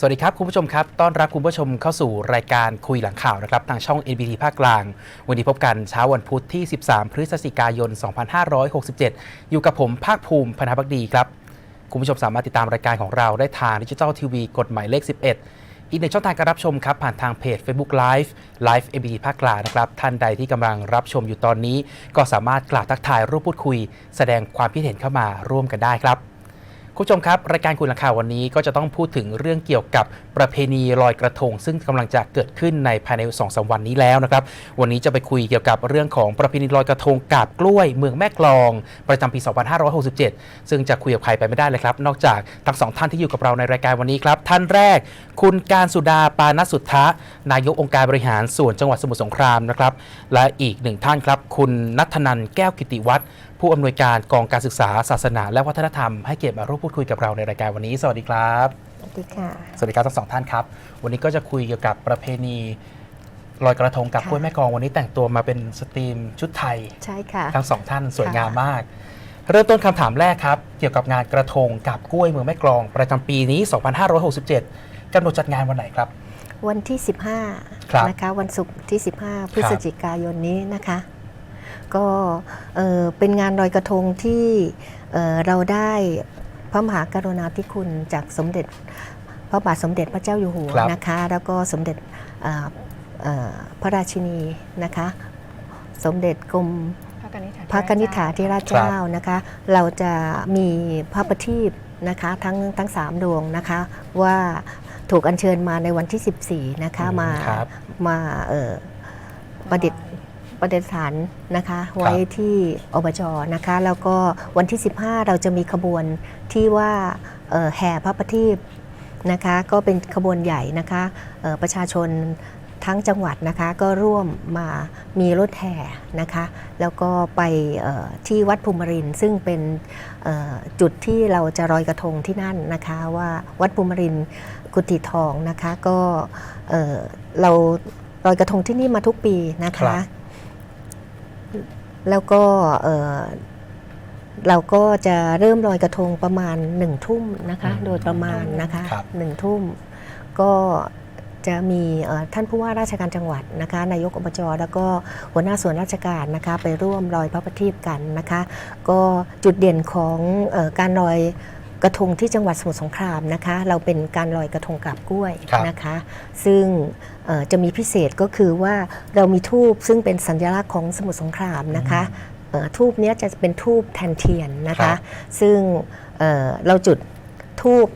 สวัสดีครับ คุณผู้ชมครับ ต้อนรับคุณผู้ชมเข้าสู่รายการคุยหลังข่าวนะครับ ทางช่อง NBT ภาคกลาง วันนี้พบกันเช้าวันพุธที่ 13 พฤศจิกายน 2567 อยู่กับผมภาคภูมิพนาพักดีครับ คุณผู้ชมสามารถติดตามรายการของเราได้ทางดิจิทัลทีวีกฎหมายเลข 11 อีกหนึ่งช่องทางการรับชมครับ ผ่านทางเพจ Facebook Live Live MBT ภาคกลางนะครับ ท่านใดที่กำลังรับชมอยู่ตอนนี้ ก็สามารถกล่าวทักทายร่วมพูดคุย แสดงความคิดเห็นเข้ามาร่วมกันได้ครับ คุณผู้ชมครับ รายการคุณหลังข่าววันนี้ก็จะต้องพูดถึงเรื่องเกี่ยวกับประเพณีลอยกระทง ซึ่งกำลังจะเกิดขึ้นในภายใน2อสวันนี้แล้วนะครับ วันนี้จะไปคุยเกี่ยวกับเรื่องของประเพณีลอยกระทงกาบกล้วย เมืองแม่กลอง ประจำปี 2567 ซึ่งจะคุยกับใครไปไม่ได้เลยครับ นอกจากทั้งสองท่านที่อยู่กับเราในรายการวันนี้ครับ ท่านแรก คุณการสุดาปานสุทธะนายกองค์การบริหารส่วนจังหวัดสมุทรสงครามนะครับและอีกหนึ่งท่านครับ คุณนัทนันแก้วกิติวัฒน์ ผู้อำนวยการกองการศึกษาศาสนา และวัฒนธรรมให้เกียรติมาร่วมพูดคุยกับเราในรายการวันนี้ สวัสดีครับสวัสดีค่ะสวัสดีครับทั้งสองท่านครับ วันนี้ก็จะคุยเกี่ยวกับประเพณีลอยกระทงกับค่ะกล้วยแม่กลองวันนี้แต่งตัวมาเป็นสตรีมชุดไทยใช่ค่ะทั้งสองท่านสวยงามค่ะมาก เริ่มต้นคำถามแรกครับ เกี่ยวกับงานกระทงกับกล้วยเมืองแม่กลอง ประจำปีนี้ 2567กำหนดจัดงานวันไหนครับ วันที่ครับ15นะคะวันศุกร์ที่ 15 พฤศจิกายนนี้นะคะ ก็เอ่อเป็นงานลอยกระทงที่เอ่อเราได้พระมหากรุณาธิคุณจากสมเด็จ พระบาทสมเด็จพระเจ้าอยู่หัวครับนะคะ แล้วก็สมเด็จอ่าเอ่อพระราชินีนะคะ สมเด็จกรมพระกนิษฐาพระกนิษฐาธิราชเจ้านะคะ เราจะมีพระประทีปนะคะทั้งทั้งสามดวงนะคะว่าถูกอัญเชิญมาในวันที่ 14 นะคะอืมมาครับมาเอ่อประดิษฐ์ ประดิษฐานนะคะไว้ที่อบจนะคะ แล้วก็วันที่ 15 เราจะมีขบวนที่ว่าเอ่อแห่พระประทีปนะคะก็เป็นขบวนใหญ่นะคะเอ่อประชาชนทั้งจังหวัดนะคะก็ร่วมมามีรถแห่นะคะแล้วก็ไปเอ่อที่วัดภูมิรินทร์ซึ่งเป็นเอ่อจุดที่เราจะลอยกระทงที่นั่นนะคะว่าวัดภูมิรินทร์กุฏิทองนะคะก็เอ่อเราลอยกระทงที่นี่มาทุกปีนะครัคะบ แล้วก็เอ่อเราก็จะเริ่มลอยกระทงประมาณหนึ่งทุ่มนะคะอืมโดยประมาณนะคะครับหนึ่งทุ่มก็จะมีเอ่อท่านผู้ว่าราชการจังหวัดนะคะนายกอบจแล้วก็หัวหน้าส่วนราชการนะคะไปร่วมลอยพระประทีปกันนะคะ ก็จุดเด่นของเออการลอย กระทงที่จังหวัดสมุทรสงครามนะคะ เราเป็นการลอยกระทงกาบกล้วยครับนะคะ ซึ่งเอ่อจะมีพิเศษก็คือว่าเรามีทูบซึ่งเป็นสัญลักษณ์ของสมุทรสงครามนะคะเอ่อทูบเนี้ยจะเป็นทูบแทนเทียนนะครัคะบซึ่งเอ่อเราจุดทูบ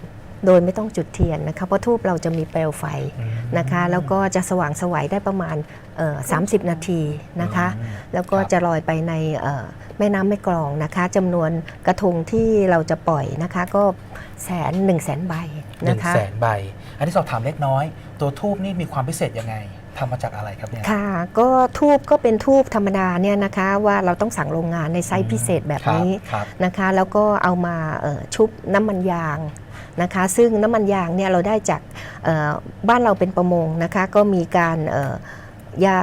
โดยไม่ต้องจุดเทียนนะคะเพราะทูบเราจะมีเปลวไฟอืมนะคะ แล้วก็จะสว่างไสวัยได้ประมาณเอ่อ30 นาทีนะคะอืมแล้วก็ครับจะลอยไปในเอ่อ แม่น้ำแม่กลองนะคะจำนวนกระทงที่เราจะปล่อยนะคะ ก็แสนหนึ่งแสนใบหนึ่นะงคะแสนใบ อันนี้สอบถามเล็กน้อย ตัวทูบนี่มีความพิเศษยังไงทำมาจากอะไรครับเนี่ย ค่ะก็ทูบก็เป็นทูบธรรมดาเนี่ยนะคะว่าเราต้องสั่งโรงงานในไซส์พิเศษแบบนี้ครับนะคะ แล้วก็เอามาเอ่อชุบน้ำมันยางนะคะ ซึ่งน้ำมันยางเนี่ยเราได้จากเอ่อบ้านเราเป็นประมงนะคะ ก็มีการเอ่อยา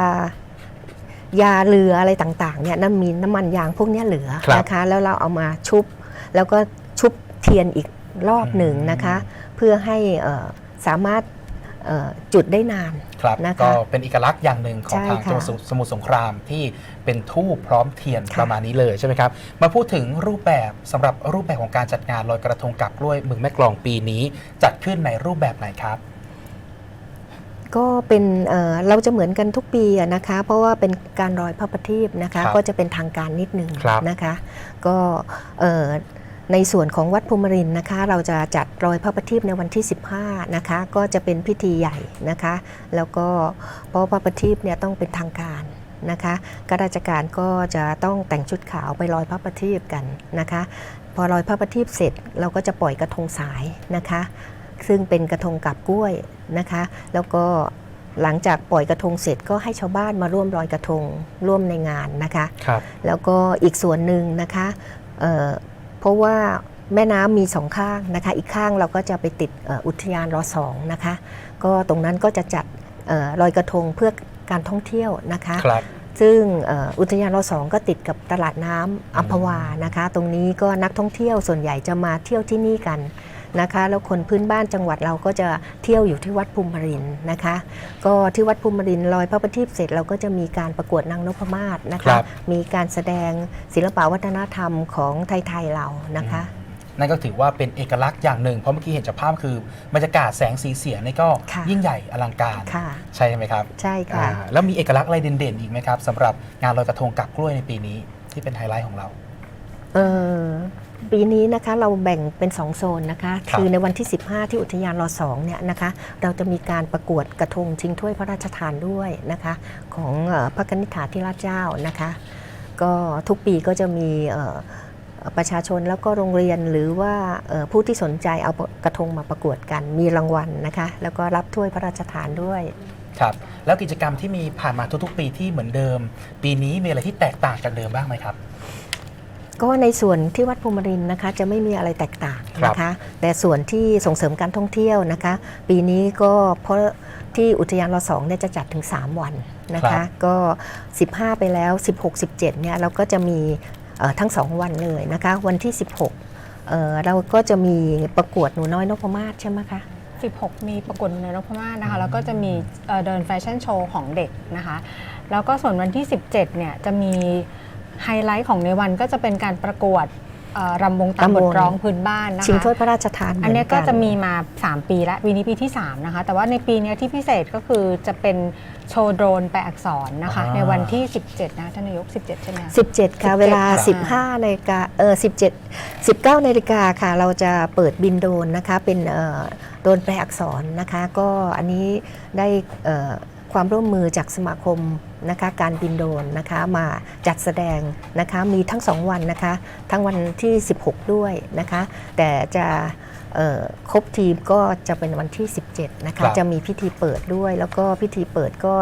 ยาเรืออะไรต่างๆเนี่ยนั่นมีน้ำมันยางพวกเนี้ยเหลือครับนะคะแล้วเราเอามาชุบ แล้วก็ชุบเทียนอีกรอบหนึ่งนะคะ เพื่อให้เอ่อสามารถเอ่อจุดได้นานครับนะคะก็เป็นเอกลักษณ์อย่างหนึ่งของใช่ทางค่ะจังหวัดสมุสมุทรสงครามที่เป็นทูบพร้อมเทียนค่ะประมาณนี้เลยใช่ไหมครับมาพูดถึงรูปแบบสำหรับรูปแบบของการจัดงานลอยกระทงกับกล้วยเมืองแม่กลองปีนี้ จัดขึ้นในรูปแบบไหนครับ ก็เป็นเอ่อเราจะเหมือนกันทุกปีอะนะคะ เพราะว่าเป็นการลอยพระประทีปนะคะครับก็จะเป็นทางการนิดหนึ่งครับนะคะ ก็เอ่อในส่วนของวัดภูมิรินทร์นะคะ เราจะจัดลอยพระประทีปในวันที่ 15 นะคะ ก็จะเป็นพิธีใหญ่นะคะ แล้วก็เพราะพระประทีปเนี่ยต้องเป็นทางการนะคะข้าราชการก็จะต้องแต่งชุดขาวไปลอยพระประทีปกันนะคะ พอลอยพระประทีปเสร็จเราก็จะปล่อยกระทงสายนะคะ ซึ่งเป็นกระทงกับกล้วยนะคะ แล้วก็หลังจากปล่อยกระทงเสร็จก็ให้ชาวบ้านมาร่วมลอยกระทงร่วมในงานนะคะครับแล้วก็อีกส่วนหนึ่งนะคะเอ่อเพราะว่าแม่น้ำมีสองข้างนะคะ อีกข้างเราก็จะไปติดเอ่ออุทยานรอสองนะคะ ก็ตรงนั้นก็จะจัดเออลอยกระทงเพื่อการท่องเที่ยวนะคะครับซึ่งเอ่ออุทยานรอสองก็ติดกับตลาดน้ำอัมพวานะคะ ตรงนี้ก็นักท่องเที่ยวส่วนใหญ่จะมาเที่ยวที่นี่กัน นะคะแล้วคนพื้นบ้านจังหวัดเราก็จะเที่ยวอยู่ที่วัดภูมิรินทร์นะคะ ก็ที่วัดภูมิรินทร์ลอยพระประทีปเสร็จเราก็จะมีการประกวดนางนพมาศนะครัคะบมีการแสดงศิลปวัฒนธรรมของไทยๆเรานะคะนั่นก็ถือว่าเป็นเอกลักษณ์อย่างหนึ่ง เพราะเมื่อกี้เห็นจากภาพคือบรรยากาศแสงสีเสียงนี่ก็ค่ะยิ่งใหญ่อลังการค่ะใช่ไหมครับ ใช่ค่ะอ่าแล้วมีเอกลักษณ์อะไรเด่นๆอีกไหมครับสำหรับงานลอยกระทงกับกล้วยในปีนี้ที่เป็นไฮไลท์ของเรา เออ ปีนี้นะคะเราแบ่งเป็น 2 โซนนะคะ ครับคือในวันที่ 15 ที่อุทยานรอสองเนี่ยนะคะ เราจะมีการประกวดกระทงชิงถ้วยพระราชทานด้วยนะคะ ของเอ่อพระกนิษฐาธิราชเจ้านะคะ ก็ทุกปีก็จะมีเอ่อประชาชนแล้วก็โรงเรียนหรือว่าเอ่อผู้ที่สนใจเอากระทงมาประกวดกัน มีรางวัลนะคะ แล้วก็รับถ้วยพระราชทานด้วย ครับ แล้วกิจกรรมที่มีผ่านมาทุกๆ ปีที่เหมือนเดิม ปีนี้มีอะไรที่แตกต่างจากเดิมบ้างไหมครับ ก็ในส่วนที่วัดภูมิรินทร์นะคะจะไม่มีอะไรแตกต่างนะคะ แต่ส่วนที่ส่งเสริมการท่องเที่ยวนะคะ ปีนี้ก็เพราะที่อุทยานรสองเนี่ยจะจัดถึง 3 วันนะครัคะบก็ 15 ไปแล้ว 16 17เนี่ยเราก็จะมีเอ่อทั้ง 2 วันเลยนะคะ วันที่ 16เอ่อเราก็จะมีประกวดหนูน้อยนพมาศใช่ไหมคะ16 มีประกวดในนพมาศนะคะแล้วก็จะมีเอ่อเดินแฟชั่นโชว์ของเด็กนะคะ แล้วก็ส่วนวันที่ 17เนี่ยจะมี ไฮไลท์ของในวันก็จะเป็นการประกวดเอ่อรำวงตามรำบวทงร้องพื้นบ้านนะคะชิงถ้วยพระราชทานเหมือันเนี้ยก็กัจะมีมา 3 ปีแล้วปีนี้ปีที่ 3 นะคะ แต่ว่าในปีเนี้ยที่พิเศษก็คือจะเป็นโชว์โดรนแปลอักษรนะคะ อ่า ในวันที่ 17 นะท่านนายก 17 ใช่ไหมคะ 17ค่ะ17เวลา ค่ะ 15นาฬิกาเออ17 19นาฬิกาค่ะเราจะเปิดบินโดรนนะคะเป็นเอ่อโดรนแปลอักษรนะคะ ก็อันนี้ได้เอ่อความร่วมมือจากสมาคม นะคะการบินโดรนนะคะมาจัดแสดงนะคะมีทั้ง 2 วันนะคะทั้งวันที่ 16 ด้วยนะคะแต่จะเอ่อครบทีมก็จะเป็นวันที่ 17นะครัคะบจะมีพิธีเปิดด้วย แล้วก็พิธีเปิดก็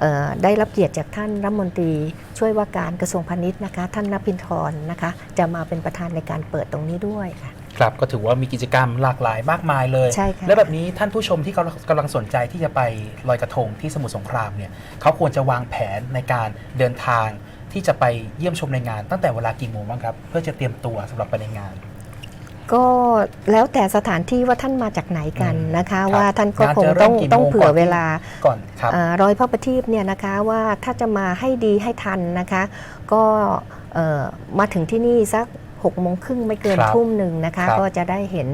เอ่อได้รับเกียรติจากท่านรัฐมนตรีช่วยว่าการกระทรวงพาณิชย์นะคะท่านนภินทรนะคะจะมาเป็นประธานในการเปิดตรงนี้ด้วยค่ะ ครับก็ถือว่ามีกิจกรรมหลากหลายมากมายเลย ใช่ค่ะ แล้วแบบนี้ท่านผู้ชมที่เขากำลังสนใจที่จะไปลอยกระทงที่สมุทรสงครามเนี่ยเขาควรจะวางแผนในการเดินทางที่จะไปเยี่ยมชมในงาน ตั้งแต่เวลากี่โมงบ้างครับ เพื่อจะเตรียมตัวสำหรับไปในงาน ก็แล้วแต่สถานที่ว่าท่านมาจากไหนกันนะคะ ครับว่าท่านก็งานคงจะเริ่มต้องกี่โมงต้องเผื่อก่อนที่ เวลาก่อนครับอ่ารอยพระประทีปเนี่ยนะคะว่าถ้าจะมาให้ดีให้ทันนะคะ ก็เอ่อมาถึงที่นี่สัก 6กโมงครึ่งไม่เกินครับทุ่มหนึ่งนะคะ ครับ ก็จะได้เห็น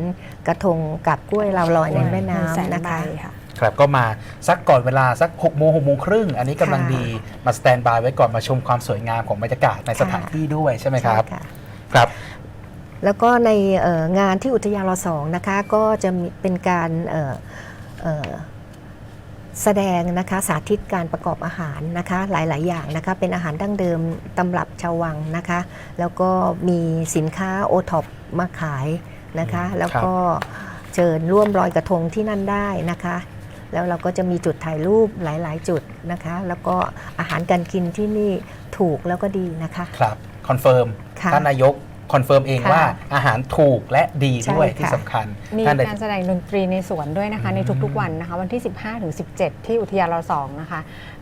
กระทงกับกล้วยเราลอยในแม่หงแสน้ำนะใบคะ ค่ะ ครับก็มาสักก่อนเวลาสัก6กโมงหกโมงครึ่งอันนี้กำลังค่ะ ดีมาสแตนบายไว้ก่อนมาชมความสวยงามของบรรยากาศในสถานที่ด้วยใช่ไหมครับ ใช่ค่ะ ครับ แล้วก็ในเอ่องานที่อุทยานรสองนะคะก็จะมีเป็นการเอ่อเอ่อ แสดงนะคะสาธิตการประกอบอาหารนะคะหลาย ๆ อย่างนะคะเป็นอาหารดั้งเดิมตำรับชาววังนะคะแล้วก็มีสินค้าโอท็อปมาขายนะคะแล้วก็เชิญร่วมลอยกระทงที่นั่นได้นะคะแล้วเราก็จะมีจุดถ่ายรูปหลาย ๆ จุดนะคะ แล้วก็อาหารการกินที่นี่ถูกแล้วก็ดีนะคะ ครับ คอนเฟิร์ม ค่ะ ท่านนายก คอนเฟิร์มเองค่ะ ว่าอาหารถูกและดีด้วยใช่ค่ะที่สำคัญมีท่านใด การแสดงดนตรีในสวนด้วยนะคะ อืมในทุกๆวันนะคะ วันที่ 15ถึง17 ที่อุทยานเราสองนะคะ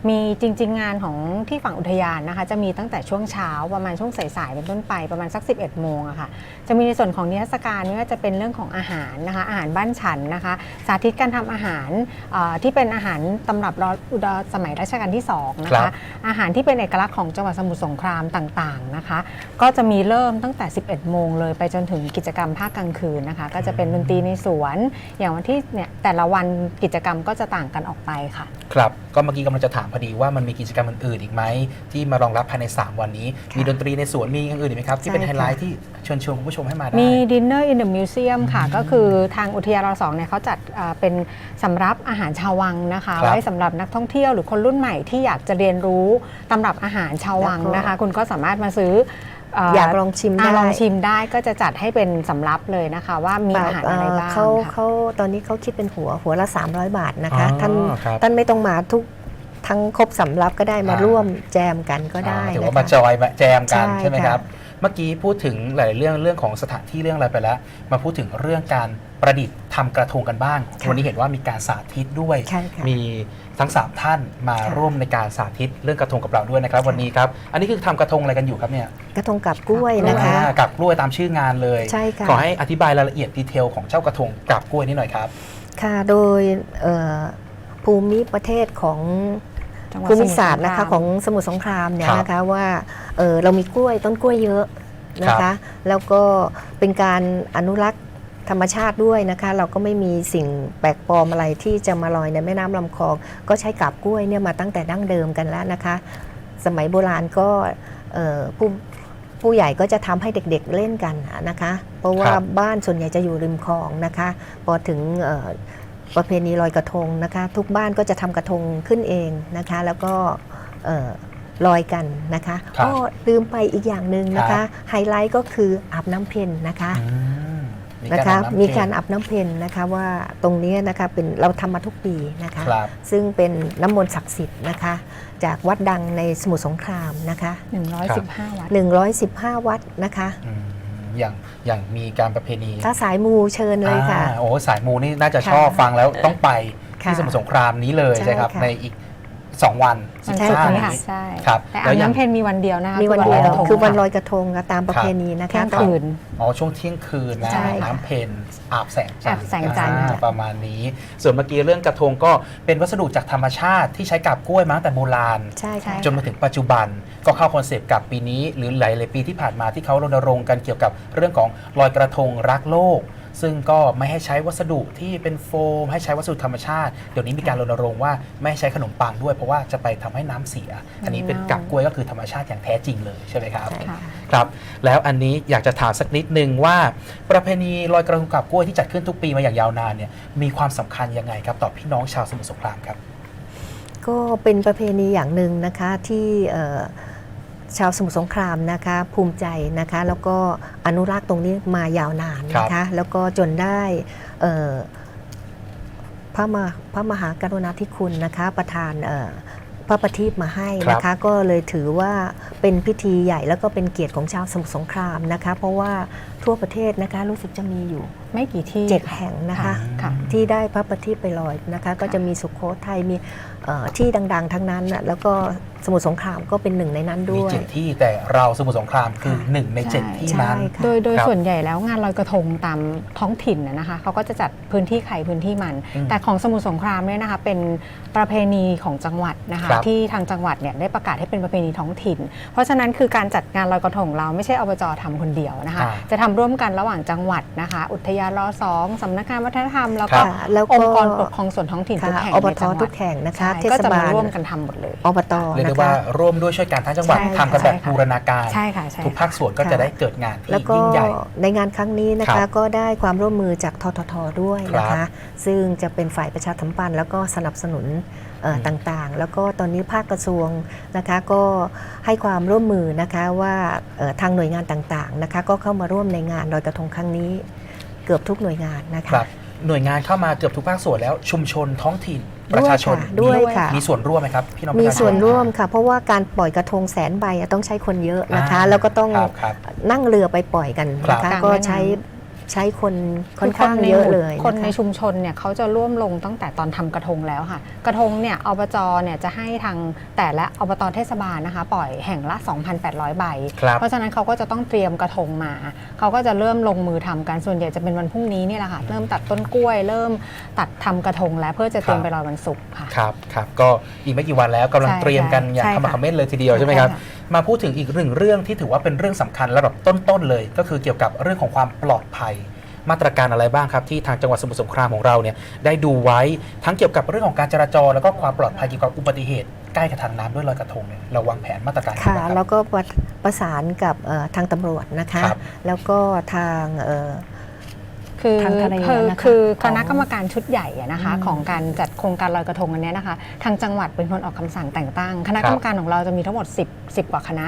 มีจริง ๆ งานของที่ฝั่งอุทยานนะคะ จะมีตั้งแต่ช่วงเช้าประมาณช่วงสายๆเป็นต้นไปประมาณสัก 11 โมงอะค่ะจะมีในส่วนของนิทรรศการไม่ว่าจะเป็นเรื่องของอาหารนะคะ อาหารบ้านฉันนะคะ สาธิตการทำอาหารเอ่อที่เป็นอาหารตำรับรออุดรสมัยรัชกาลที่สองนะครัคะ บ อาหารที่เป็นเอกลักษณ์ของจังหวัดสมุทรสงครามต่างๆนะคะ ก็จะมีเริ่มตั้งแต่11 โมงเลยไปจนถึงกิจกรรมภาคกลางคืนนะคะ ก็จะเป็นดนตรีในสวน อย่างวันที่เนี่ยแต่ละวันกิจกรรมก็จะต่างกันออกไปค่ะ ครับ ก็เมื่อกี้กำลังจะถามพอดีว่ามันมีกิจกรรมอื่นๆอีกไหม ที่มารองรับภายใน 3 วันนี้ค่ะมีดนตรีในสวนมีอย่างอื่นอีกไหมครับ ที่เป็นใช่ไฮค่ะไลท์ที่เชิญชวนคุณผู้ชมให้มาได้ มีดินเนอร์อินเดอะมิวเซียมค่ะ ก็คือทางอุทยานรสองเนี่ยเขาจัดเอ่อเป็นสำรับอาหารชาววังนะคะ ครับ ไว้สำหรับนักท่องเที่ยวหรือคนรุ่นใหม่ที่อยากจะเรียนรู้ตำรับอาหารชาววังนะคะ คุณก็สามารถมาซื้อ เอยากลองชิมอะได้ลองชิมได้ก็จะจัดให้เป็นสำรับเลยนะคะ ว่ามีอาหารอะไรบ้างเขาค่ะ เขาตอนนี้เขาคิดเป็นหัวหัวละ 300 บาทนะคะอ๋อท่านครับท่านไม่ต้องมาทุกทั้งครบสำรับก็ได้มาอ่า ร่วมแจมกันก็ได้อ่าถือนะว่ามาคะจอยมาแจมกันใช่ใช่ไหมค่ะครับ เมื่อกี้พูดถึงหลายๆเรื่องเรื่องของสถานที่เรื่องอะไรไปแล้ว มาพูดถึงเรื่องการประดิษฐ์ทำกระทงกันบ้าง ค่ะ วันนี้เห็นว่ามีการสาธิตด้วยใช่ค่ะ มี ทั้ง 3 ท่านมาค่ะร่วมในการสาธิตเรื่องกระทงกับเราด้วยนะครับ วันนี้ครับ อันนี้คือทำกระทงอะไรกันอยู่ครับเนี่ยกระทงกับกล้วยนะคะ อ่ากับกล้วยตามชื่องานเลย ใช่ค่ะ ขอให้อธิบายรายละเอียดดีเทลของเจ้ากระทงกับกล้วยนี่หน่อยครับ ค่ะ โดยเอ่อภูมิประเทศของจังหวัดภูสมิมุทรศาสตร์นะคะสงครามของสมุทรสงครามเนี่ยครับนะคะว่าเอ่อเรามีกล้วยต้นกล้วยเยอะนะครัคะ บแล้วก็เป็นการอนุรักษ์ ธรรมชาติด้วยนะคะ เราก็ไม่มีสิ่งแปลกปลอมอะไรที่จะมาลอยในแม่น้ำลำคลอง ก็ใช้กาบกล้วยเนี่ยมาตั้งแต่ดั้งเดิมกันแล้วนะคะ สมัยโบราณก็เอ่อผู้ผู้ใหญ่ก็จะทำให้เด็กๆเล่นกันนะคะ เพราะว่าครับบ้านส่วนใหญ่จะอยู่ริมคลองนะคะ พอถึงเอ่อประเพณีลอยกระทงนะคะ ทุกบ้านก็จะทำกระทงขึ้นเองนะคะ แล้วก็เอ่อลอยกันนะคะครับก็ลืมไปอีกอย่างหนึ่งนะครัคะบไฮไลท์ก็คืออาบน้ำเพ็ญนะคะอืม นะคะอาบน้ำมีเพ็ญการอาบน้ำเพ็ญนะคะว่าตรงนี้นะคะเป็นเราทำมาทุกปีนะคะครับซึ่งเป็นน้ำมนต์ศักดิ์สิทธิ์นะคะ จากวัดดังในสมุทรสงครามนะคะ115 วัตต์115 วัดนะคะอืมอย่างอย่างมีการประเพณีถ้าสายมูเชิญเลยค่ะอ่าโอ้สายมูนี่น่าจะค่ะชอบฟังแล้วต้องไปที่ค่ะสมุทรสงครามนี้เลยใช่ใช่ครับค่ะในอีก 2วันวันใช่ศุกร์ค่ะ นี้ค่ะใช่ครับแต่แล้อาวบอย่างน้ำเพ็ญมีวันเดียวนะคะมีวันลเดีอยยวกระทงคือวันลค่ะอยกระทงค่ะตามประเพณีนะเที่คะ ยงคืน อ๋อช่วงเที่ยงคืนนะใช่ค่ะน้ำเพนอาบแสงจันทร์อาบแสงจันทร์ อ่าประมาณนี้ ส่วนเมื่อกี้เรื่องกระทงก็เป็นวัสดุจากธรรมชาติที่ใช้กับกล้วยมาตั้งแต่โบราณใช่ใช่ค่ะ จนมาถึงปัจจุบันก็เข้าคอนเซปต์กับปีนี้ หรือหลาย ๆ ปีที่ผ่านมาที่เขารณรงค์กันเกี่ยวกับเรื่องของลอยกระทงรักโลก ซึ่งก็ไม่ให้ใช้วัสดุที่เป็นโฟม ให้ใช้วัสดุธรรมชาติ เดี๋ยวนี้มีการรณรงค์ว่าไม่ให้ใช้ขนมปังด้วย เพราะว่าจะไปทำให้น้ำเสีย อันนี้เป็นกับกล้วยก็คือธรรมชาติอย่างแท้จริงเลยใช่ไหมครับใช่ค่ะครับ แล้วอันนี้อยากจะถามสักนิดนึงว่า ประเพณีลอยกระทงกับกล้วยที่จัดขึ้นทุกปีมาอย่างยาวนานเนี่ยมีความสำคัญยังไงครับต่อพี่น้องชาวสมุทรสงครามครับ ก็เป็นประเพณีอย่างหนึ่งนะคะที่เอ่อ ชาวสมุทรสงครามนะคะภูมิใจนะคะแล้วก็อนุรักษ์ตรงนี้มายาวนานนะคะแล้วก็จนได้เอ่อพระมหาพระมหากรุณาธิคุณนะคะประทานเอ่อพระประทีปมาให้นะคะก็เลยถือว่าเป็นพิธีใหญ่แล้วก็เป็นเกียรติของชาวสมุทรสงครามนะคะ เพราะว่าทั่วประเทศนะคะรู้สึกจะมีอยู่ไม่กี่ที่เจ็ดแห่งนะคะค่ะที่ได้พระประทีปไปลอยนะคะ ก็จะมีสุขโขทัยมีเอ่อที่ดัง ๆ ทั้งนั้นน่ะแล้วก็ สมุทรสงครามก็เป็นหนึ่งในนั้นมีด้วย เจ็ดที่แต่เราสมุทรสงครามคือค่ะหนึ่งในเจ็ดใช่ที่ใช่นั้นค่ะ โดยโดยครับส่วนใหญ่แล้วงานลอยกระทงตามท้องถิ่นนะนะคะเขาก็จะจัดพื้นที่ใครพื้นที่มัน อืมแต่ของสมุทรสงครามเนี่ยนะคะเป็นประเพณีของจังหวัดนะคะครับที่ทางจังหวัดเนี่ยได้ประกาศให้เป็นประเพณีท้องถิ่น เพราะฉะนั้นคือการจัดงานลอยกระทงของเราไม่ใช่อบจทำคนเดียวนะคะ อ่าจะทำร่วมกันระหว่างจังหวัดนะคะ อุทยานรอสองสำนักงานวัฒนธรรม แล้วครัก็บค่ะแล้วอก็งค์กรปกครองส่วนท้องถิ่นทุกค่ะแห่งอบในตจังหวัทุดกแห่งนะคะ ใช่เทก็ศจะมาบาลร่วมกันทำหมดเลย อบตเรียกนะได้ว่าคะร่วมด้วยช่วยกันทั้งจังหวัดใช่ทำกันแบบใช่ค่ะ บูรณาการ ใช่ค่ะใช่ทุกภาคส่วนก็ค่ะ จะได้เกิดงานแล้วที่ก็ยิ่งใหญ่ ในงานครั้งนี้นะครัคะบก็ได้ความร่วมมือจากทททด้วยนะครัคะ บซึ่งจะเป็นฝ่ายประชาสัมพันธ์แล้วก็สนับสนุนเอ่ออมต่างๆ แล้วก็ตอนนี้ภาคกระทรวงนะคะก็ให้ความร่วมมือนะคะว่าเอ่อทางหน่วยงานต่างๆนะคะก็เข้ามาร่วมในงานลอยกระทงครั้งนี้ เกือบทุกหน่วยงานนะคคะ รับ หน่วยงานเข้ามาเกือบทุกภาคส่วนแล้วชุมชนท้องถิ่น ประชาชนด้วยมีค่ะ มีส่วนร่วมไหมครับพี่น้องประมีชาชน ส่วนร่วมค่ะ เพราะว่าการปล่อยกระทงแสนใบอะต้องใช้คนเยอะนะคะ อ่าแล้วก็ต้องครับครับนั่งเรือไปปล่อยกันนะครัคะบ ก็ใช้ ใช้คนค่อนข้างเยอะเลยคนนะในคะชุมชนเนี่ยเขาจะร่วมลงตั้งแต่ตอนทำกระทงแล้วค่ะ กระทงเนี่ยอบจเนี่ยจะให้ทางแต่ละอบตเทศบาลนะคะ ปล่อยแห่งละ 2,800 ใบครับเพราะฉะนั้นเขาก็จะต้องเตรียมกระทงมา เขาก็จะเริ่มลงมือทำกันส่วนใหญ่จะเป็นวันพรุ่งนี้เนี่ยแหละค่ะเริ่มตัดต้นกล้วย เริ่มตัดทำกระทงแล้วเพื่อจะเตรียมครับไปลอยวันศุกร์ค่ะครับครับก็อีกไม่กี่วันแล้วกำลังใช่เตรียมกันอย่างใช่ขมักค่ะเขม้นเลยทีเดียวใช่ไหมครับใช่ค่ะ มาพูดถึงอีกหนึ่งเรื่องที่ถือว่าเป็นเรื่องสำคัญระดับต้นๆเลย ก็คือเกี่ยวกับเรื่องของความปลอดภัย มาตรการอะไรบ้างครับ ที่ทางจังหวัดสมุทรสงครามของเราเนี่ยได้ดูไว้ทั้งเกี่ยวกับเรื่องของการจราจร แล้วก็ความปลอดภัยเกี่ยวกับอุบัติเหตุใกล้กับทางน้ำด้วยลอยกระทงเนี่ยเราวางแผนมาตรการค่ะแล้วก็ประสานกับทางตำรวจนะคะ แล้วก็ทางอ คือทางทะเลคือนะคะคือของคณะกรรมการชุดใหญ่อะนะคะอืมของการจัดโครงการลอยกระทงอันเนี้ยนะคะ ทางจังหวัดเป็นคนออกคำสั่งแต่งตั้ง คณะครักรบรมการของเราจะมีทั้งหมด 10 10 กว่าคณะ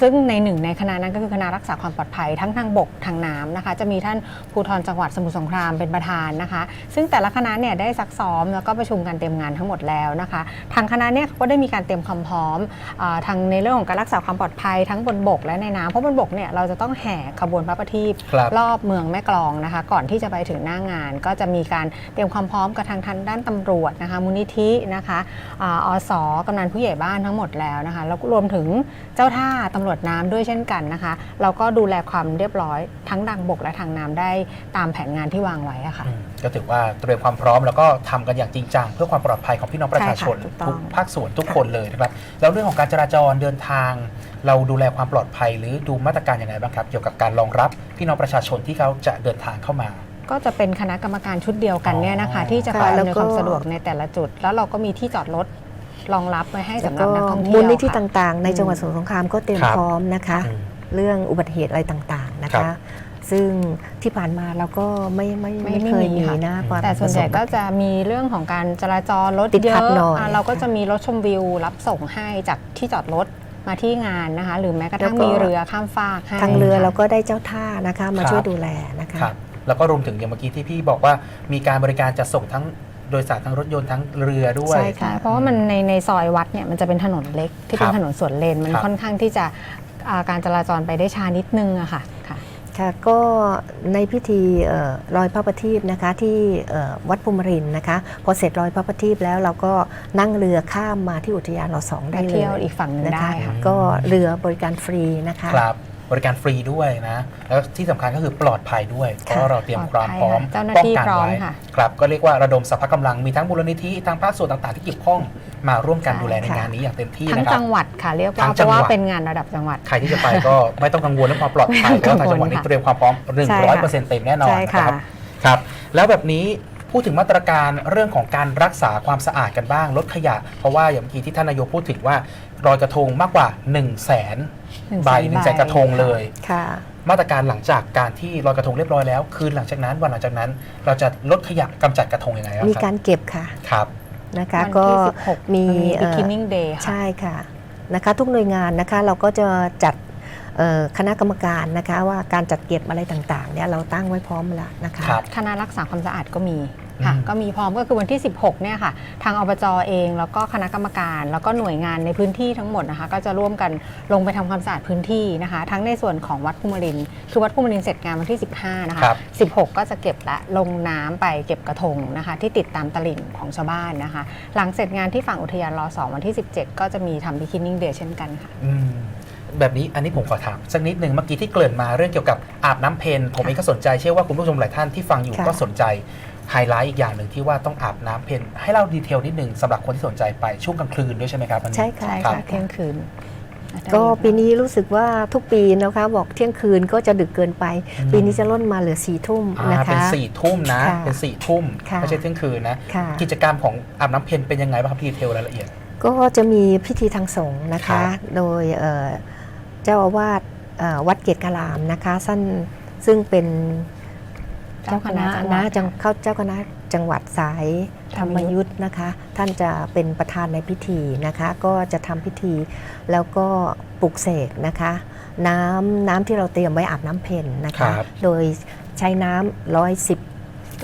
ซึ่งในหนึ่งในคณะนั้นก็คือคณะรักษาความปลอดภัยทั้งทางบกทางน้ำนะคะ จะมีท่านภูธรจังหวัดสมุทรสงครามเป็นประธานนะคะ ซึ่งแต่ละคณะเนี่ยได้ซักซ้อมแล้วก็ประชุมการเตรียมงานทั้งหมดแล้วนะคะ ทางคณะเนี่ยก็ได้มีการเตรียมความพร้อมอาทางในเรื่องของการรักษาความปลอดภัยทั้งบนบกและในน้ำเพราะบนบกเนี่ยเราจะต้องแห่ขบวนพระประทีปครับรอบเมืองแม่กลองนะคะ ก่อนที่จะไปถึงหน้างาน ก็จะมีการเตรียมความพร้อมกับทางทางด้านตำรวจนะคะมูลนิธินะคะอาอสกำนันผู้ใหญ่บ้านทั้งหมดแล้วนะคะแล้วก็รวมถึงเจ้าท่าตำรวจน้ำด้วยเช่นกันนะคะ เราก็ดูแลความเรียบร้อยทั้งทางบกและทางน้ำได้ตามแผนงานที่วางไว้อะค่ะอืมก็ถือว่าเตรียมความพร้อมแล้วก็ทำกันอย่างจริงจังเพื่อความปลอดภัยของพี่น้องประชาชนใช่ค่ะถูกต้องทุกภาคส่วนทุกคนเลยนะครับแล้วเรื่องของการจราจรเดินทาง เราดูแลความปลอดภัย หรือดูมาตรการยังไงบ้างครับ เกี่ยวกับการรองรับพี่น้องประชาชนที่เขาจะเดินทางเข้ามาก็จะเป็นคณะกรรมการชุดเดียวกันเนี่ยนะคะ ที่จะคอยค่ะอำแล้นววยก็ความสะดวกในแต่ละจุด แล้วเราก็มีที่จอดรถ รองรับไว้ให้แล้วสำหรัก็บนักท่องเที่ยวมูลนิธิค่ะ ต่างๆ ในอืมจังหวัดสมุทรสงครามก็เตรียมครับ พร้อมนะคะ อืม เรื่องอุบัติเหตุอะไรต่างๆนะครัคะ บ ซึ่งที่ผ่านมาเราก็ไม่ไม่ไม่ไม่ไม่เคยมีมีค่ะ นะความแต่ส่วนใหญ่ประสบ ก็จะมีเรื่องของการจราจรรถติดเยขัอะดหน่อยอะเราก็ค่ะจะมีรถชมวิวรับส่งให้จากที่จอดรถมาที่งานนะคะ หรือแม้กระทั่งแล้วก็ มีเรือข้ามฟากให้ทางเรือค่ะ เราก็ได้เจ้าท่านะคะ มาครับ ช่วยดูแลนะคะ ครับแล้วก็รวมถึงอย่างเมื่อกี้ที่พี่บอกว่ามีการบริการจัดส่งทั้ง โดยสารทั้งรถยนต์ทั้งเรือด้วย ใช่ค่ะใช่เพราะว่ามันในในซอยวัดเนี่ยมันจะเป็นถนนเล็กที่เป็ครันบถนนสวนเลน มันครับ ค่อนข้างที่จะอ่าการจราจรไปได้ช้านิดนึงอะค่ะค่ะ ค่ะก็ในพิธีเอ่อลอยพระประทีปนะคะที่เอ่อวัดภูมิรินทร์นะคะพอเสร็จลอยพระประทีปแล้วเราก็นั่งเรือข้ามมาที่อุทยานรอสองไปได้เลยเที่ยวอีกฝั่งหนึงนะได้คะค่ะ ก็เรือบริการฟรีนะคะ ครับ บริการฟรีด้วยนะ แล้วที่สำคัญก็คือปลอดภัยด้วย เพค่ะราะเราเตรียมความพร้อมปลอดภัยค่ะเจ้าหน้าป้องที่กันพร้อมไว้ค่ะครับก็เรียกว่าระดมสรรพกำลังมีทั้งมูลนิธิทั้งภาคส่วนต่าง ๆ ที่เกี่ยวข้องมาร่วมกันใช่ดูแลในค่ะงานนี้อย่างเต็มที่ทั้งนะครัจับงหวัดค่ะเรียกทั้ว่างเพจังราะหวัว่าดเป็นงานระดับจังหวัด ใครที่จะไปก็ไม่ต้องกังวลเรื่องความปลอดภัยเพราะว่าทางจังหวัดนี้ค่ะเตรียมความพร้อมใช่ค่ะ100%เต็มแน่นอนใช่นะคค่ะรับครับ แล้วแบบนี้ พูดถึงมาตรการเรื่องของการรักษาความสะอาดกันบ้าง ลดขยะ เพราะว่าอย่างเมื่อกี้ที่ท่านนายกพูดถึงว่ารอยกระทงมากกว่า 1 0 0 0 0แสน100,000ใบหนึ่งแสนกระทงเลยค่ะมาตรการหลังจากการที่ลอยกระทงเรียบร้อยแล้ว คืนหลังจากนั้นวันหลังจากนั้น เราจะลดขยะกำจัดกระทงยังไงบ้างมีคการับรเก็บค่ะครับนะคะวันก็ที่16มีมีเอ่อ beginning day ค่ะใช่ค่ะนะคะทุกหน่วยงานนะคะเราก็จะจัดเอ่อคณะกรรมการนะคะว่าการจัดเก็บอะไรต่างๆเนี่ยเราตั้งไว้พร้อมแล้วนะคะครับคณะรักษาความสะอาดก็มี ค่ะอืมก็มีพร้อมก็คือวันที่ 16เนี่ยค่ะทางอบจเอง แล้วก็คณะกรรมการ แล้วก็หน่วยงานในพื้นที่ทั้งหมดนะคะก็จะร่วมกันลงไปทำความสะอาดพื้นที่นะคะ ทั้งในส่วนของวัดภูมิรินทร์คือวัดภูมิรินทร์เสร็จงานวันที่ 15นะคะครับ16 ก็จะเก็บและลงน้ำไปเก็บกระทงนะคะ ที่ติดตามตลิ่งของชาวบ้านนะคะ หลังเสร็จงานที่ฝั่งอุทยานรอสองวันที่ 17 ก็จะมีทำ beginning day เช่นกันค่ะอืมแบบนี้อันนี้ผมขอถามสักนิดหนึ่งเมื่อกี้ที่เกริ่นมาเรื่องเกี่ยวกับอาบน้ำเพนผมเองก็สนใจเชื่อว่าคุณผู้ชมหลายท่านที่ฟังอยู่ค่ะก็สนใจ ไฮไลท์อีกอย่างหนึ่งที่ว่าต้องอาบน้ำเพนให้เล่าดีเทลนิดหนึ่งสำหรับคนที่สนใจไปช่วงกลางคืนด้วยใช่ไหมครับอันนี้ใช่ค่ะใช่ครัค่ะบเที่ยงคืน ก็ปีนี้รู้สึกว่าทุกปีนะคะ บอกเที่ยงคืนก็จะดึกเกินไป อืม ปีนี้จะล่นมาเหลือสี่ทุ่มอ่านะเป็นคะสี่ทุ่มนะค่ะเป็นสี่ทุ่มค่ะไม่ใช่เที่ยงคืนนะ ค่ะ กิจกรรมของอาบน้ำเพนเป็นยังไงบ้างครับดีเทลรายละเอียด ก็จะมีพิธีทางสงฆ์นะครัคะ บ โดยเอ่อเจ้าอาวาสเอ่อวัดเกียรติกรามนะคะสั้นซึ่งเป็น เจ้าคณะจังหวัดนะจังเข้าเจ้าคณะจังหวัดสายธรรมยุทธ์นะคะ ท่านจะเป็นประธานในพิธีนะคะ ก็จะทำพิธีแล้วก็ปลุกเสกนะคะ น้ำน้ำที่เราเตรียมไว้อาบน้ำเพ็ญนะครัคะบโดยใช้น้ำร้อยสิบ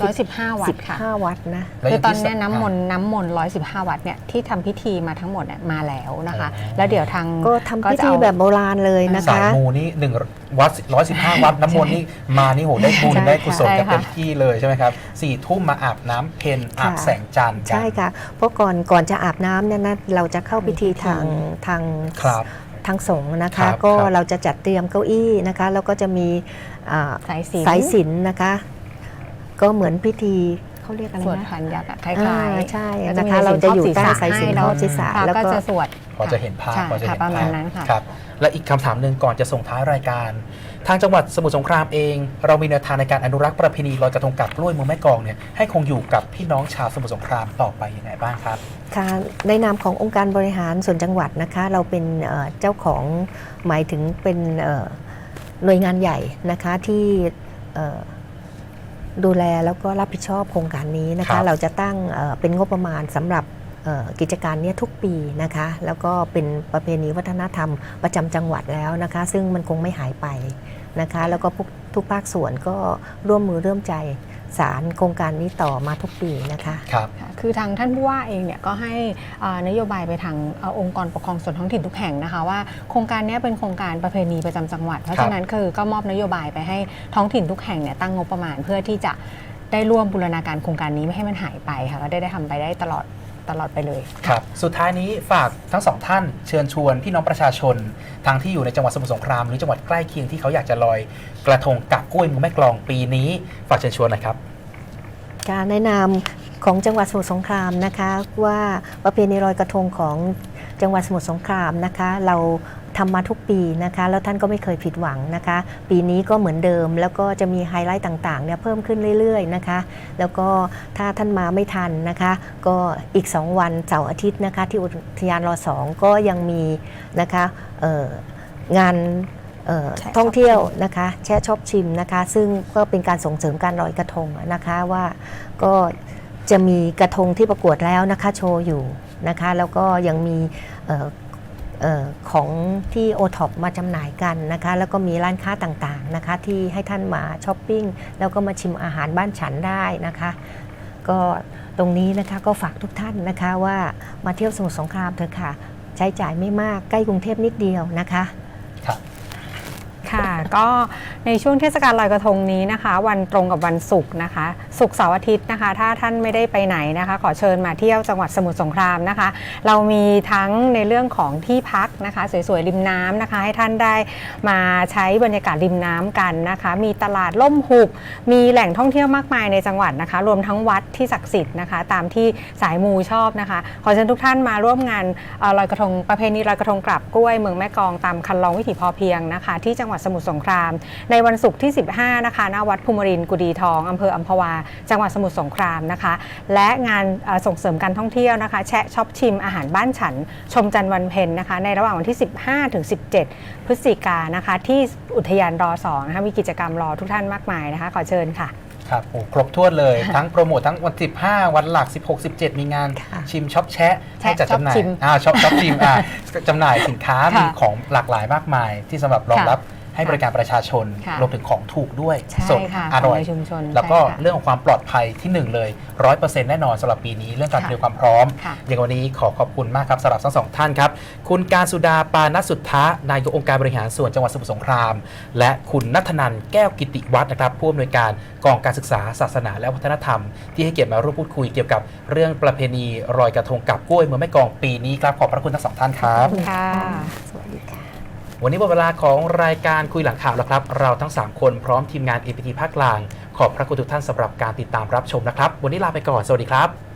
115วัตสิบต์ค่ะห้าวัตต์นะ แล้วคือตอนย่างที่เนี้ยน้ำมนอ่ต์น้ำมนต์115วัตต์เนี่ยที่ทำพิธีมาทั้งหมดเนี่ยมาแล้วนะคะ อ๋อ แล้วเดี๋ยวทาง ก็ทำพิจะธีเอาแบบโบราณเลยนะสายคะ มูนี่หนึ่งวัดร้อยสิบห้าวัดน้ำมนต์นี่มานี่โหได้บุญใช่ได้กุศลใช่กันค่ะ เต็มที่เลยใช่ไหมครับสี่ทุ่มมาอาบน้ำเพนอาบค่ะ แสงจันทร์กัน ใช่ค่ะ เพราะก่อนก่อนจะอาบน้ำเนี่ยนะเราจะเข้าพิธีทางทาง ครับ ทางสงฆ์นะครัคะบก็ครับ เราจะจัดเตรียมเก้าอี้นะคะแล้วก็จะมีอ่าสายสิญสายสิญจนนะคะ ก็เหมือนพิธีเขาเรียกอะไรสวดนะพันยักษ์อะคล้าอ่ายๆใช่ก็นะคะมีเราจะอยู่ศีลใต้ครบสายสิญจนให้ครอบเนาะศีรษะพระแล้วก็ก็จะสวดพอจะเห็นภาพใช่พอจะค่ะเห็นประมาภาณพนั้นค่ะ ครับและอีกคำถามหนึ่งก่อนจะส่งท้ายรายการ ทางจังหวัดสมุทรสงครามเอง เรามีแนวทางในการอนุรักษ์ประเพณีลอยกระทงกับกล้วยเมืองแม่กลองเนี่ยให้คงอยู่กับพี่น้องชาวสมุทรสงครามต่อไปยังไงบ้างครับ ค่ะในนามขององค์การบริหารส่วนจังหวัดนะคะ เราเป็นเอ่อเจ้าของหมายถึงเป็นเอ่อหน่วยงานใหญ่นะคะที่เอ่อ ดูแลแล้วก็รับผิดชอบโครงการนี้นะครัคะ บ เราจะตั้งเอ่อเป็นงบประมาณสำหรับเอ่อกิจการเนี้ยทุกปีนะคะ แล้วก็เป็นประเพณีวัฒนธรรมประจำจังหวัดแล้วนะคะ ซึ่งมันคงไม่หายไปนะคะ แล้วก็ทุกทุกภาคส่วนก็ร่วมมือร่วมใจ สารโครงการนี้ต่อมาทุกปีนะคะครับ ค่ะคือทางท่านผู้ว่าเองเนี่ยก็ให้อ่านโยบายไปทางเอ่อองค์กรปกครองส่วนท้องถิ่นทุกแห่งนะคะว่าโครงการเนี้ยเป็นโครงการประเพณีประจำจังหวัด เพราะฉะนั้นคือก็มอบนโยบายไปให้ท้องถิ่นทุกแห่งเนี่ยตั้งงบประมาณเพื่อที่จะได้ร่วมบูรณาการโครงการนี้ไม่ให้มันหายไปค่ะก็ได้ได้ทำไปได้ตลอด ตลอดไปเลย ครับ สุดท้ายนี้ฝากทั้งสองท่านเชิญชวนพี่น้องประชาชนทางที่อยู่ในจังหวัดสมุทรสงคราม หรือจังหวัดใกล้เคียงที่เขาอยากจะลอยกระทงกับกล้วยมือแม่กลองปีนี้ ฝากเชิญชวนหน่อยครับ การในนามของจังหวัดสมุทรสงครามนะคะ ว่าประเพณีลอยกระทงของจังหวัดสมุทรสงครามนะคะ เรา ทำมาทุกปีนะคะแล้วท่านก็ไม่เคยผิดหวังนะคะ ปีนี้ก็เหมือนเดิม แล้วก็จะมีไฮไลท์ต่างๆเนี่ยเพิ่มขึ้นเรื่อยๆนะคะ แล้วก็ถ้าท่านมาไม่ทันนะคะ ก็อีก 2 วันเสาร์อาทิตย์นะคะที่อุทยานรอสองก็ยังมีนะคะเอ่องานเอ่อแชะช็อปท่องเที่ยวนะคะแช่ชอบชิมนะคะ ซึ่งก็เป็นการส่งเสริมการลอยกระทงนะคะว่าก็จะมีกระทงที่ประกวดแล้วนะคะโชว์อยู่นะคะ แล้วก็ยังมีเอ่อเอ่อ ของที่โอท็อปมาจำหน่ายกันนะคะแล้วก็มีร้านค้าต่างๆนะคะที่ให้ท่านมาช้อปปิ้งแล้วก็มาชิมอาหารบ้านฉันได้นะคะ ก็ตรงนี้นะคะก็ฝากทุกท่านนะคะว่ามาเที่ยวสมุทรสงครามเถอะค่ะ ใช้จ่ายไม่มากใกล้กรุงเทพนิดเดียวนะคะ ก็ในช่วงเทศกาลลอยกระทงนี้นะคะ วันตรงกับวันศุกร์นะคะศุกร์เสาร์อาทิตย์นะคะ ถ้าท่านไม่ได้ไปไหนนะคะ ขอเชิญมาเที่ยวจังหวัดสมุทรสงครามนะคะ เรามีทั้งในเรื่องของที่พัก นะคะ สวยๆริมน้ำนะคะ ให้ท่านได้มาใช้บรรยากาศริมน้ำกันนะคะ มีตลาดล่มหุบ มีแหล่งท่องเที่ยวมากมายในจังหวัดนะคะ รวมทั้งวัดที่ศักดิ์สิทธิ์นะคะ ตามที่สายมูชอบนะคะ ขอเชิญทุกท่านมาร่วมงานเอ่อลอยกระทงประเพณีลอยกระทงกลับกล้วยเมืองแม่กลองตามคันลองวิถีพอเพียงนะคะ ที่จังหวัดสมุทรสงคราม ในวันศุกร์ที่ 15 นะคะหน้าวัดภูมิรินทร์กุดีทองอำเภออัมพวา จังหวัดสมุทรสงครามนะคะ และงานเอ่อส่งเสริมการท่องเที่ยวนะคะ แชะช็อปชิมอาหารบ้านฉัน ชมจันทร์วันเพ็ญนะคะ ในระหว่างวันที่ 15 ถึง 17 พฤศจิกายนนะคะ ที่อุทยานรอสองนะคะมีกิจกรรมรอทุกท่านมากมายนะคะ ขอเชิญค่ะ ครับโอ้ครบถ้วนเลยทั้งโปรโมททั้งวัน 15 วันหลัก 16 17 มีงานค่ะชิมช็อปแชะให้จัดจำหน่ายช็อปชิมอ่าช็อปช็อปชิมอ่าจำหน่ายสินค้าค่ะมีของหลากหลายมากมายที่สำหรับรองค่ะ รับ ให้บริการประชาชนค่ะรวมถึงของถูกด้วยใช่สดค่ะอร่อย ของในชุมชนแล้วก็ใช่ค่ะเรื่องของความปลอดภัยที่หนึ่งเลยร้อยเปอร์เซ็นต์แน่นอนสำหรับปีนี้เรื่องการค่ะเตรียมความพร้อม ค่ะ อย่างวันนี้ขอขอบคุณมากครับสำหรับทั้งสองท่านครับ คุณการสุดาปานัสสุทธะนายกองค์การบริหารส่วนจังหวัดสมุทรสงคราม และคุณนัทนันแก้วกิติวัฒน์นะครับผู้อำนวยการกองการศึกษาศาสนาและวัฒนธรรม ที่ให้เกียรติมาร่วมพูดคุยเกี่ยวกับเรื่องประเพณีรอยกระทงกับกล้วยเมืองแม่กลองปีนี้ครับขอบพระคุณทั้งสองท่านครับขอบคุณค่ะ สวัสดีค่ะ วันนี้หมดเวลาของรายการคุยหลังข่าวแล้วครับ เราทั้ง 3 คนพร้อมทีมงาน APT ภาคกลาง ขอบพระคุณทุกท่านสำหรับการติดตามรับชมนะครับ วันนี้ลาไปก่อน สวัสดีครับ